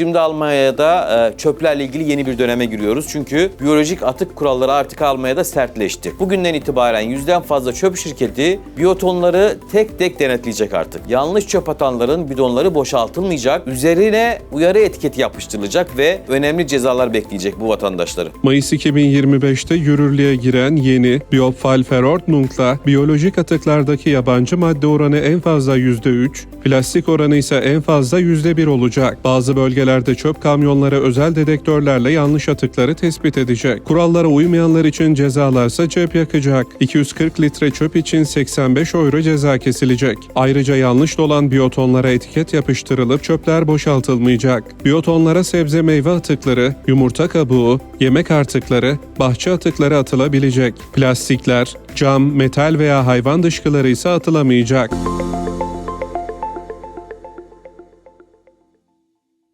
Şimdi Almanya'da e, çöplerle ilgili yeni bir döneme giriyoruz. Çünkü biyolojik atık kuralları artık Almanya'da sertleşti. Bugünden itibaren yüzden fazla çöp şirketi biyotonları tek tek denetleyecek artık. Yanlış çöp atanların bidonları boşaltılmayacak, üzerine uyarı etiketi yapıştırılacak ve önemli cezalar bekleyecek bu vatandaşları. Mayıs 2025'te yürürlüğe giren yeni Biopfallverordnung'la biyolojik atıklardaki yabancı madde oranı en fazla %3, plastik oranı ise en fazla %1 olacak. Bazı bölgelerde çöp kamyonları özel dedektörlerle yanlış atıkları tespit edecek. Kurallara uymayanlar için cezalarsa cep yakacak. 240 litre çöp için 85 euro ceza kesilecek. Ayrıca yanlış dolan biyotonlara etiket yapıştırılıp çöpler boşaltılmayacak. Biyotonlara sebze meyve atıkları, yumurta kabuğu, yemek artıkları, bahçe atıkları atılabilecek. Plastikler, cam, metal veya hayvan dışkıları ise atılamayacak.